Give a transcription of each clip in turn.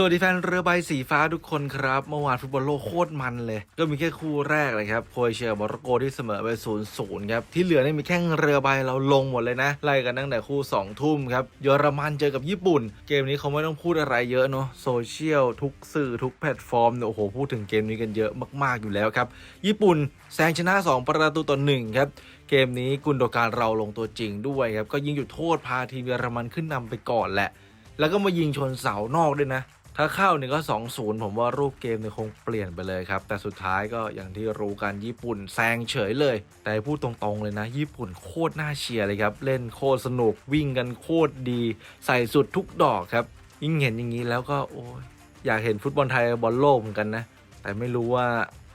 สวัสดีแฟนเรือใบสีฟ้าทุกคนครับ เมื่อวานฟุตบอลโลกโคตรมันเลย ก็มีแค่คู่แรกเลยครับโครเอเชียกับโมร็อกโกที่เสมอไป0ูนย์ครับ ที่เหลือนี่มีแค่เรือใบเราลงหมดเลยนะ ไล่กันตั้งแต่คู่ 2 ทุ่มครับ เยอรมันเจอกับญี่ปุ่น เกมนี้เขาไม่ต้องพูดอะไรเยอะเนาะโซเชียลทุกสื่อทุกแพลตฟอร์มเนี่ยโอ้โหพูดถึงเกมนี้กันเยอะมากๆอยู่แล้วครับ ญี่ปุ่นแซงชนะ 2 ประตูต่อหนึ่งครับเกมนี้กุนโดการเราลงตัวจริงด้วยครับก็ยิงจุดโทษพาทีมเยอรมันขึ้นนำไปก่อนแหละ แล้วก็มายิงชนเสานอกด้วยนะ ถ้าเข้าเนี่ยก็2-0ผมว่ารูปเกมเนี่ยคงเปลี่ยนไปเลยครับ แต่สุดท้ายก็อย่างที่รู้กันญี่ปุ่นแซงเฉยเลย แต่พูดตรงๆเลยนะ ญี่ปุ่นโคตรน่าเชียร์เลยครับ เล่นโคตรสนุกวิ่งกันโคตรดี ใส่สุดทุกดอกครับ ยิ่งเห็นอย่างนี้แล้วก็โอ้ยอยากเห็นฟุตบอลไทยบอลโลกเหมือนกันนะ แต่ไม่รู้ว่า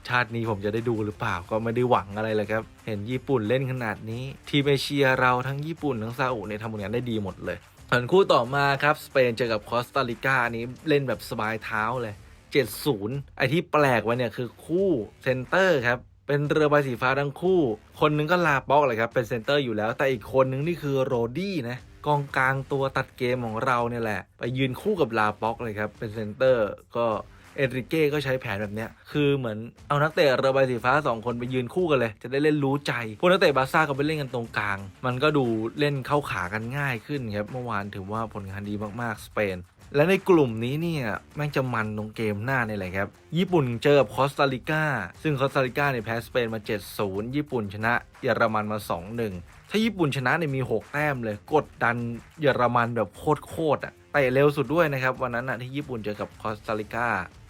ชาตินี้ผมจะได้ดูหรือเปล่าก็ไม่ได้หวังอะไรเลยครับ เห็นญี่ปุ่นเล่นขนาดนี้ ทีมเอเชียเราทั้งญี่ปุ่นทั้งซาอุเนี่ยทำผลงานได้ดีหมดเลย ส่วนคู่ต่อมาครับสเปนเจอกับคอสตาริกาอันนี้เล่นแบบสบายเท้าเลย 7-0 ไอที่แปลกไว้เนี่ยคือคู่เซนเตอร์ครับเป็นเรือใบสีฟ้าทั้งคู่ คนนึงก็ลาป็อกเลยครับ เป็นเซนเตอร์อยู่แล้ว แต่อีกคนนึงนี่คือโรดี้นะ กองกลางตัวตัดเกมของเราเนี่ยแหละ ไปยืนคู่กับลาป็อกเลยครับ เป็นเซนเตอร์ก็ เอริเก้ก็ใช้แผนแบบเนี้ยคือเหมือนเอานักเตะเรือใบสีฟ้าสองคนไปยืนคู่กันเลย จะได้เล่นรู้ใจ พวกนักเตะบาซ่าก็ไปเล่นกันตรงกลาง มันก็ดูเล่นเข้าขากันง่ายขึ้นครับเมื่อวานถือว่าผลงานดีมากๆสเปนและในกลุ่มนี้เนี่ยแม่งจะมันตรงเกมหน้านี่แหละครับ ญี่ปุ่นเจอคอสตาริกาซึ่งคอสตาริกาเนี่ยแพ้สเปนมา 7-0 ญี่ปุ่นชนะเยอรมันมา 2-1 ถ้าญี่ปุ่นชนะเนี่ยมี 6 แต้มเลย กดดันเยอรมันแบบโคตรๆอะเตะเร็วสุดด้วยนะครับ วันนั้นอะที่ญี่ปุ่นเจอกับคอสตาริกา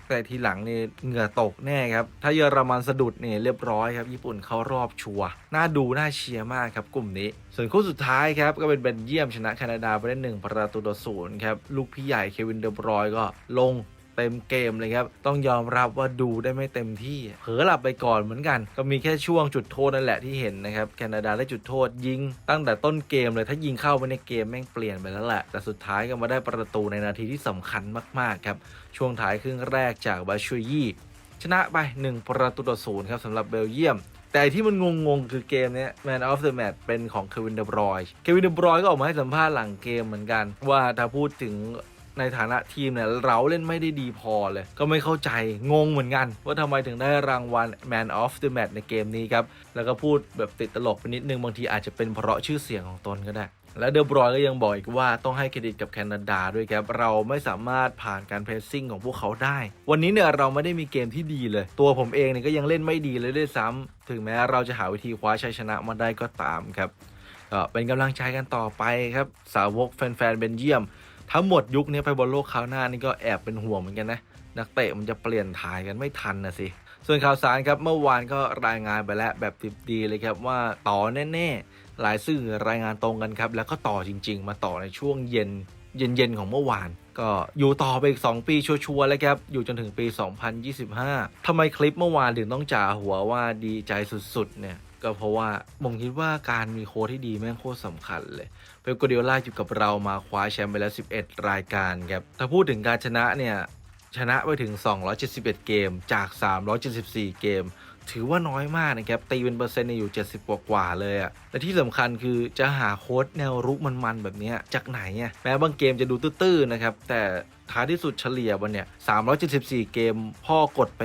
แต่ทีหลังนี่เหงื่อตกแน่ครับ ถ้าเยอรมันสะดุดเนี่ยเรียบร้อยครับ ญี่ปุ่นเข้ารอบชัวร์น่าดูน่าเชียร์มากครับกลุ่มนี้ ส่วนคู่สุดท้ายครับ ก็เป็นเบนเยียมชนะแคนาดาไปได้หนึ่งประตูต่อศูนย์ครับ ลูกพี่ใหญ่เควินเดอบรอยก็ลง เต็มเกมเลยครับ ต้องยอมรับว่าดูได้ไม่เต็มที่ เผลอหลับไปก่อนเหมือนกัน ก็มีแค่ช่วงจุดโทษนั่นแหละที่เห็นนะครับ แคนาดาได้จุดโทษยิง ตั้งแต่ต้นเกมเลยถ้ายิงเข้าไปในเกมแม่งเปลี่ยนไปแล้วแหละ แต่สุดท้ายก็มาได้ประตูในนาทีที่สำคัญมากๆครับ ช่วงท้ายครึ่งแรกจากบาชูยี่ชนะไป 1 ประตูต่อศูนย์ครับสำหรับเบลเยียมแต่ที่มันงงๆ คือเกมนี้ Man of the Match เป็นของเควินเดบรอยเควินเดบรอยก็ออกมาให้สัมภาษณ์หลังเกมเหมือนกัน ว่าถ้าพูดถึง ในฐานะทีมเนี่ยเราเล่นไม่ได้ดีพอเลย ก็ไม่เข้าใจงงเหมือนกัน ว่าทำไมถึงได้รางวัล Man of the Match ในเกมนี้ครับ แล้วก็พูดแบบติดตลกไปนิดนึงบางทีอาจจะเป็นเพราะชื่อเสียงของตนก็ได้ และเดอบรอยก็ยังบอกอีกว่าต้องให้เครดิตกับแคนาดาด้วยครับ เราไม่สามารถผ่านการเพรสซิ่งของพวกเขาได้ วันนี้เนี่ยเราไม่ได้มีเกมที่ดีเลย ตัวผมเองเนี่ยก็ยังเล่นไม่ดีเลยด้วยซ้ำถึงแม้เราจะหาวิธีคว้าชัยชนะมาได้ก็ตามครับก็เป็นกำลังใจกันต่อไปครับสาวกแฟนๆเบนเยียม ทั้งหมดยุคนี้ไปบอลโลกคราวหน้านี่ก็แอบเป็นห่วงเหมือนกันนะ นักเตะมันจะเปลี่ยนถ่ายกันไม่ทันนะสิ ส่วนข่าวสารครับเมื่อวานก็รายงานไปแล้วแบบติดดีเลยครับว่าต่อแน่ๆ หลายสื่อรายงานตรงกันครับ แล้วก็ต่อจริง ๆ มาต่อในช่วงเย็นเย็นๆของเมื่อวาน ก็อยู่ต่อไปอีก 2 ปีชัวร์ๆเลยครับ อยู่จนถึงปี 2025ทำไมคลิปเมื่อวานถึงต้องจ่าหัวว่าดีใจสุดๆเนี่ย ก็เพราะว่าผมคิดว่าการมีโค้ชที่ดีแม่งโคตรสำคัญเลย เปปโกเดียล่าอยู่กับเรามาคว้าแชมป์ไปแล้ว 11 รายการครับ ถ้าพูดถึงการชนะเนี่ย ชนะไปถึง 271 เกมจาก 374 เกม ถือว่าน้อยมากนะครับ ตีเป็นเปอร์เซ็นต์อยู่ 70 กว่ากว่าๆเลยอะและที่สำคัญคือจะหาโค้ดแนวรุกมันๆแบบนี้จากไหนอะแม้บางเกมจะดูตื้อๆนะครับแต่ท้ายที่สุดเฉลี่ยวันเนี่ย374 เกม พ่อกดไป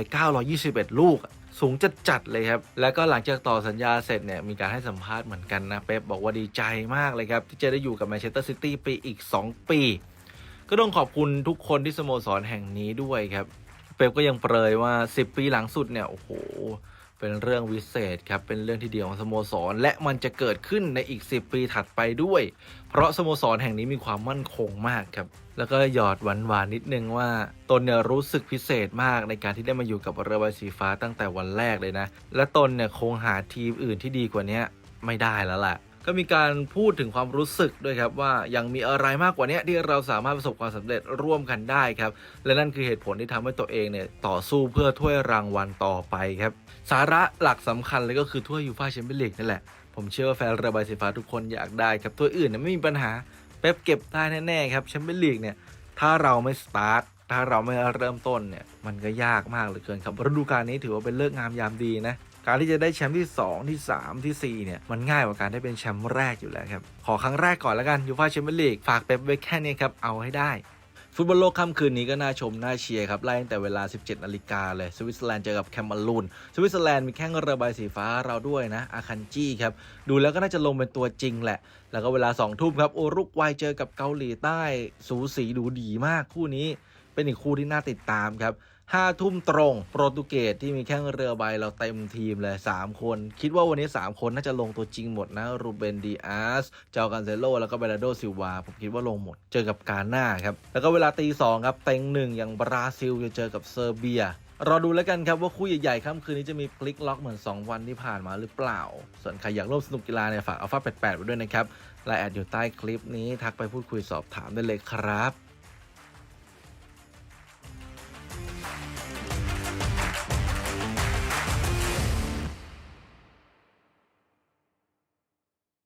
921 ลูก สูงจัดๆเลยครับ แล้วก็หลังจากต่อสัญญาเสร็จเนี่ยมีการให้สัมภาษณ์เหมือนกันนะเป๊ปบอกว่าดีใจมากเลยครับที่จะได้อยู่กับแมนเชสเตอร์ซิตี้ไปอีก 2 ปี ก็ต้องขอบคุณทุกคนที่สโมสรแห่งนี้ด้วยครับ เป๊ปก็ยังเปรยว่า 10 ปีหลังสุดเนี่ยโอ้โห เป็นเรื่องวิเศษครับเป็นเรื่องที่เดียวของสโมสร และมันจะเกิดขึ้นในอีก 10 ปีถัดไปด้วย เพราะสโมสรแห่งนี้มีความมั่นคงมากครับ แล้วก็หยอดหวานๆนิดนึงว่าตนเนี่ยรู้สึกพิเศษมากในการที่ได้มาอยู่กับเรือใบสีฟ้าตั้งแต่วันแรกเลยนะ และตนเนี่ยคงหาทีมอื่นที่ดีกว่านี้ไม่ได้แล้วล่ะ ก็มีการพูดถึงความรู้สึกด้วยครับว่ายังมีอะไรมากกว่านี้ที่เราสามารถประสบความสำเร็จร่วมกันได้ครับ และนั่นคือเหตุผลที่ทำให้ตัวเองเนี่ยต่อสู้เพื่อถ้วยรางวัลต่อไปครับ สาระหลักสำคัญเลยก็คือถ้วยยูฟ่าแชมเปี้ยนลีกนั่นแหละ ผมเชื่อว่าแฟนเรือใบสีฟ้าทุกคนอยากได้ครับถ้วยอื่นเนี่ยไม่มีปัญหาเป๊ปเก็บได้แน่ๆครับแชมเปี้ยนลีกเนี่ยถ้าเราไม่สตาร์ทถ้าเราไม่เริ่มต้นเนี่ยมันก็ยากมากเหลือเกินครับฤดูกาลนี้ถือว่าเป็นเลิกงามยามดีนะ การที่จะได้แชมป์ที่ 2 ที่ 3ทีสี่ 4 เนี่ย มันง่ายกว่าการได้เป็นแชมป์แรกอยู่แล้วครับ ขอครั้งแรกก่อนแล้วกันยูฟ่าแชมเปี้ยนลีกฝากเป๊ปไว้แค่นี้ครับ เอาให้ได้ ฟุตบอลโลกค่ำคืนนี้ก็น่าชม น่าเชียร์ครับ ไล่ตั้งแต่เวลา 17นาฬิกาเลย สวิตเซอร์แลนด์เจอกับแคมรูน สวิตเซอร์แลนด์มีแข้งเรือใบสีฟ้าเราด้วยนะ อาคันจี้ครับ ดูแล้วก็น่าจะลงเป็นตัวจริงแหละ แล้วก็เวลา2ทุ่มครับโอรุกวัยเจอกับเกาหลีใต้ สูสีดูดีมากคู่นี้ เป็นอีกคู่ที่น่าติดตามครับ ห้าทุ่มตรง โปรตุเกสที่มีแข้งเรือใบเราเต็มทีมเลย 3 คน คิดว่าวันนี้ 3 คนน่าจะลงตัวจริงหมดนะ รูเบนดีอาส เจ้ากันเซโล แล้วก็เบลาโดซิลวา ผมคิดว่าลงหมด เจอกับกาหน้าครับ แล้วก็เวลาตีสองครับ เต็งหนึ่งอย่างบราซิลจะเจอกับเซอร์เบียรอดูแล้วกันครับว่าคู่ใหญ่ๆค่ำคืนนี้จะมีพลิกล็อกเหมือน 2 วันที่ผ่านมาหรือเปล่า ส่วนใครอยากร่วมสนุกกีฬาเนี่ยฝากอัลฟา88ไว้ด้วยนะครับไลน์แอดอยู่ใต้คลิปนี้ทักไปพูดคุยสอบถามได้เลยครับ